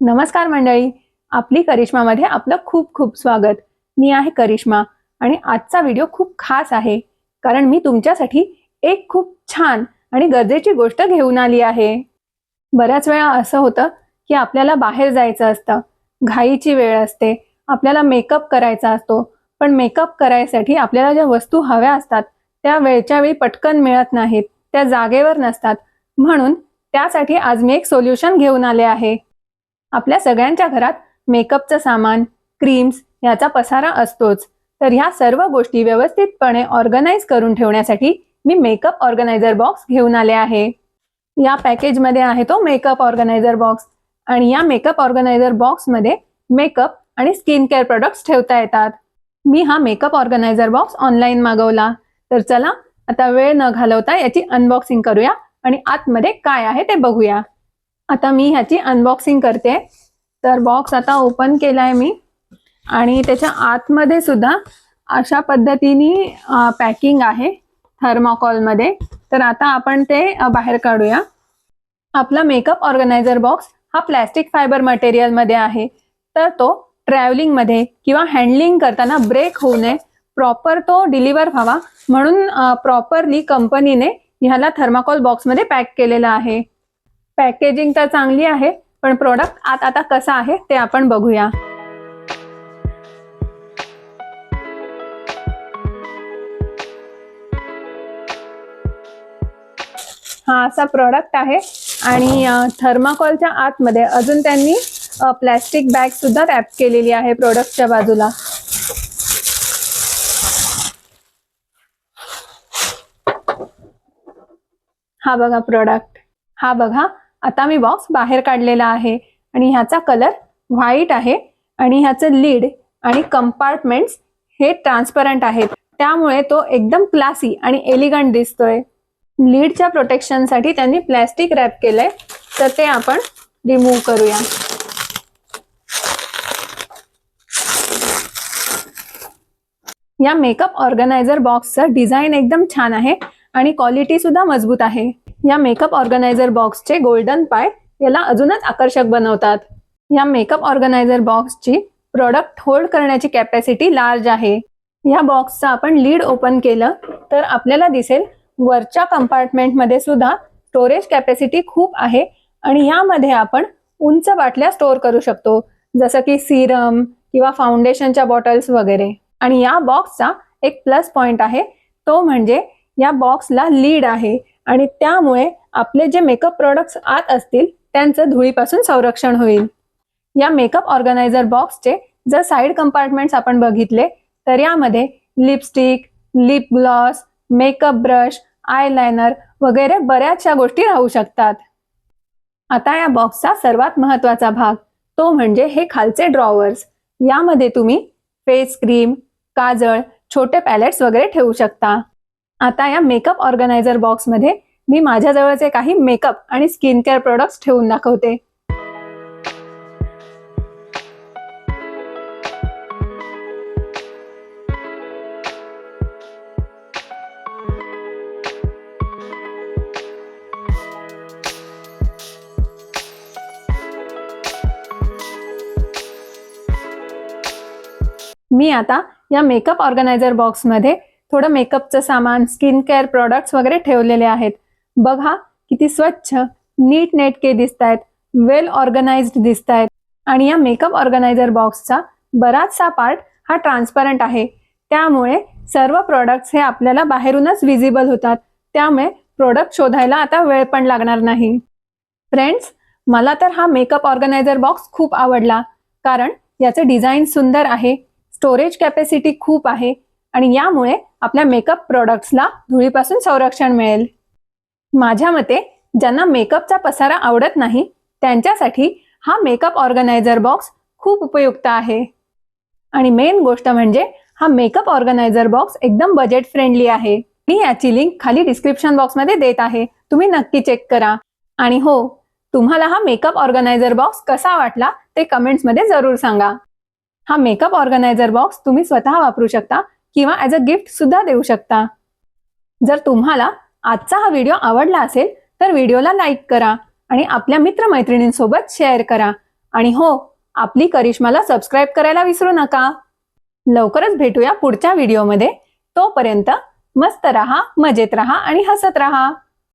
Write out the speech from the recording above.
नमस्कार मंडळी. आपली करिश्मामध्ये आपलं खूप खूप स्वागत. मी आहे करिश्मा आणि आजचा व्हिडिओ खूप खास आहे. कारण मी तुमच्यासाठी एक खूप छान आणि गरजेची गोष्ट घेऊन आली आहे. बऱ्याच वेळा असं होतं की आपल्याला बाहेर जायचं असतं. घाईची वेळ असते. आपल्याला मेकअप करायचा असतो. पण मेकअप करायसाठी आपल्याला ज्या वस्तू हव्या असतात त्या वेळच्या वेळी पटकन मिळत नाहीत. त्या जागेवर नसतात. म्हणून त्यासाठी आज मी एक सोल्युशन घेऊन आले आहे. आपल्या सगळ्यांच्या घरात मेकअपचं सामान क्रीम्स याचा पसारा असतोच. तर ह्या सर्व गोष्टी व्यवस्थितपणे ऑर्गनाईज करून ठेवण्यासाठी मी मेकअप ऑर्गनायझर बॉक्स घेऊन आले आहे. या पॅकेजमध्ये आहे तो मेकअप ऑर्गनायझर बॉक्स. आणि या मेकअप ऑर्गनायझर बॉक्समध्ये मेकअप आणि स्किन केअर प्रोडक्ट्स ठेवता येतात. मी हा मेकअप ऑर्गनायझर बॉक्स ऑनलाईन मागवला. तर चला आता वेळ न घालवता याची अनबॉक्सिंग करूया आणि आतमध्ये काय आहे ते बघूया. आता मी ह्याची अनबॉक्सिंग करते. तर बॉक्स आता ओपन केलाय मी. आणि त्याच्या आतमध्ये सुद्धा अशा पद्धतीने पॅकिंग आहे थर्माकॉलमध्ये तर आता आपण ते बाहेर काढूया. आपला मेकअप ऑर्गनायझर बॉक्स हा प्लॅस्टिक फायबर मटेरियलमध्ये आहे. तर तो ट्रॅव्हलिंगमध्ये किंवा हँडलिंग करताना ब्रेक होऊ नये. प्रॉपर तो डिलिव्हर व्हावा. म्हणून प्रॉपरली कंपनीने ह्याला थर्माकॉल बॉक्समध्ये पॅक केलेला आहे. पॅकेजिंग तर चांगली आहे पण प्रोडक्ट आत आता कसा आहे ते आपण बघूया. हा असा प्रोडक्ट आहे आणि थर्माकॉलच्या आतमध्ये अजून त्यांनी प्लॅस्टिक बॅग सुद्धा रॅप केलेली आहे प्रोडक्टच्या बाजूला. हा बघा प्रोडक्ट हा बघा आता मी बॉक्स बाहेर काढलेला आहे आणि ह्याचा कलर व्हाईट आहे आणि ह्याचं लीड आणि कंपार्टमेंट्स हे ट्रान्सपरंट आहेत. त्यामुळे तो एकदम क्लासी आणि एलिगंट दिसतोय. लीडच्या प्रोटेक्शनसाठी त्यांनी प्लॅस्टिक रॅप केलंय तर ते आपण रिमूव्ह करूया. या मेकअप ऑर्गनायझर बॉक्सचं डिझाईन एकदम छान आहे आणि क्वालिटी सुद्धा मजबूत आहे. या मेकअप ऑर्गनायझर बॉक्सचे गोल्डन पाय याला अजूनच आकर्षक बनवतात. या मेकअप ऑर्गनायझर बॉक्सची प्रोडक्ट होल्ड करण्याची कॅपॅसिटी लार्ज आहे. या बॉक्सचं आपण लीड ओपन केलं तर आपल्याला दिसेल वरच्या कंपार्टमेंटमध्ये सुद्धा स्टोरेज कॅपॅसिटी खूप आहे आणि यामध्ये आपण उंच बाटल्या स्टोअर करू शकतो जसं की सिरम किंवा फाउंडेशनच्या बॉटल्स वगैरे. आणि या बॉक्सचा एक प्लस पॉइंट आहे तो म्हणजे या बॉक्सला लीड आहे. आणि त्यामुळे आपले जे मेकअप प्रोडक्ट्स आत असतील त्यांचं धुळीपासून संरक्षण होईल. या मेकअप ऑर्गनायझर बॉक्सचे जर साईड कंपार्टमेंट्स आपण बघितले तर यामध्ये lipstick lip gloss makeup brush eyeliner वगैरे बऱ्याचशा गोष्टी राहू शकतात. आता या बॉक्सचा सर्वात महत्त्वाचा भाग तो म्हणजे हे खालचे ड्रॉवर्स यामध्ये तुम्ही फेस क्रीम काजळ छोटे पॅलेट्स वगैरे ठेवू शकता. आता या मेकअप ऑर्गनायझर बॉक्समध्ये मी माझ्याजवळचे काही मेकअप आणि स्किन केअर प्रोडक्ट्स ठेवून दाखवते. मी आता या मेकअप ऑर्गनायझर बॉक्समध्ये थोडं मेकअपचं सामान स्किन केअर प्रोडक्ट्स वगैरे ठेवलेले आहेत. बघा किती स्वच्छ नीट नेटके दिसत आहेत वेल ऑर्गनाइज्ड दिसत आहेत आणि या मेकअप ऑर्गनायझर बॉक्सचा बराचसा पार्ट हा ट्रान्सपरंट आहे. त्यामुळे सर्व प्रॉडक्ट्स हे आपल्याला बाहेरूनच विजिबल होतात. त्यामुळे प्रोडक्ट शोधायला आता वेळ पण लागणार नाही. फ्रेंड्स मला तर हा मेकअप ऑर्गनायझर बॉक्स खूप आवडला. कारण याचं डिझाईन सुंदर आहे स्टोरेज कॅपॅसिटी खूप आहे. आणि यामुळे आपल्या मेकअप प्रोडक्ट्सला धुळीपासून संरक्षण मिळेल. माझ्या मते ज्यांना मेकअपचा पसारा आवडत नाही त्यांच्यासाठी हा मेकअप ऑर्गनायझर बॉक्स खूप उपयुक्त आहे. आणि मेन गोष्ट म्हणजे हा मेकअप ऑर्गनायझर बॉक्स एकदम बजेट फ्रेंडली आहे. मी याची लिंक खाली डिस्क्रिप्शन बॉक्समध्ये देत आहे. तुम्ही नक्की चेक करा. आणि हो तुम्हाला हा मेकअप ऑर्गनायझर बॉक्स कसा वाटला ते कमेंट्समध्ये जरूर सांगा. हा मेकअप ऑर्गनायझर बॉक्स तुम्ही स्वतः वापरू शकता. किंवा ॲज अ गिफ्ट सुद्धा देऊ शकता. जर तुम्हाला आजचा हा व्हिडिओ आवडला असेल तर व्हिडिओला लाईक करा आणि आपल्या मित्रमैत्रिणींसोबत शेअर करा. आणि हो आपली करिश्माला सबस्क्राईब करायला विसरू नका. लवकरच भेटूया पुढच्या व्हिडिओमध्ये तोपर्यंत मस्त रहा मजेत रहा आणि हसत रहा.